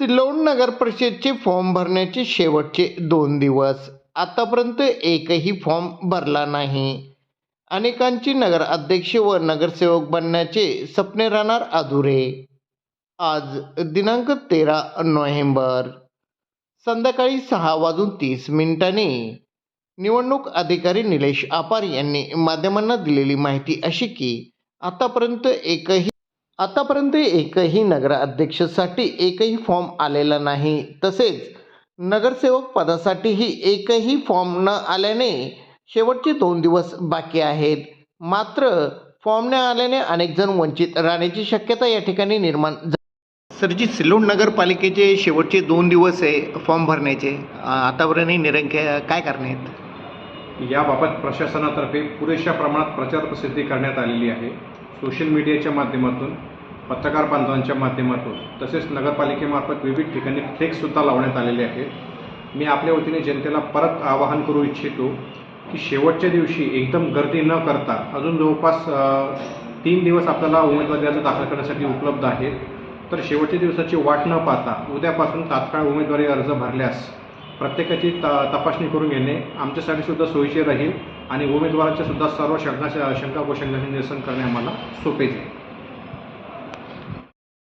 सिल्लोड नगर परिषदचे फॉर्म भरण्याचे शेवटचे दोन दिवस. आतापर्यंत एकही फॉर्म भरला नाही. अनेकांची नगर अध्यक्ष व नगरसेवक बनण्याचे स्वप्ने राहणार अधुरे. आज दिनांक तेरा नोव्हेंबर. संध्याकाळी सहा वाजून तीस मिनिटांनी निवडणूक अधिकारी निलेश आपार यांनी माध्यमांना दिलेली माहिती अशी की आतापर्यंत एकही आतापर्यंत एकही नगराध्यक्षासाठी एकही फॉर्म आलेला नाही. तसेच नगरसेवक पदासाठीही एकही फॉर्म न आल्याने शेवटचे दोन दिवस बाकी आहेत. मात्र फॉर्म न आल्याने अनेक जण वंचित राहण्याची शक्यता या ठिकाणी निर्माण झाली सरजी सिल्लोड नगरपालिकेचे शेवटचे दोन दिवस आहे फॉर्म भरण्याचे. आतापर्यंत निरंक्य काय करणे आहेत? याबाबत प्रशासनातर्फे पुरेशा प्रमाणात प्रचार प्रसिद्धी करण्यात आलेली आहे. सोशल मीडियाच्या माध्यमातून पत्रकार बांधवांच्या माध्यमातून तसेच नगरपालिकेमार्फत विविध ठिकाणी फ्लेक्ससुद्धा लावण्यात आलेले आहेत. मी आपल्या वतीने जनतेला परत आवाहन करू इच्छितो की शेवटच्या दिवशी एकदम गर्दी न करता अजून जवळपास तीन दिवस आपल्याला उमेदवारी अर्ज दाखल करण्यासाठी उपलब्ध आहेत. तर शेवटच्या दिवसाची वाट न पाहता उद्यापासून तात्काळ उमेदवारी अर्ज भरल्यास प्रत्येकाची त तपासणी करून घेणे. आमच्यासाठी सुद्धा सोयीचे राहील आणि उमेदवाराच्या सुद्धा सर्व शंका शंका व निरसन करणे आम्हाला सोपे जाईल.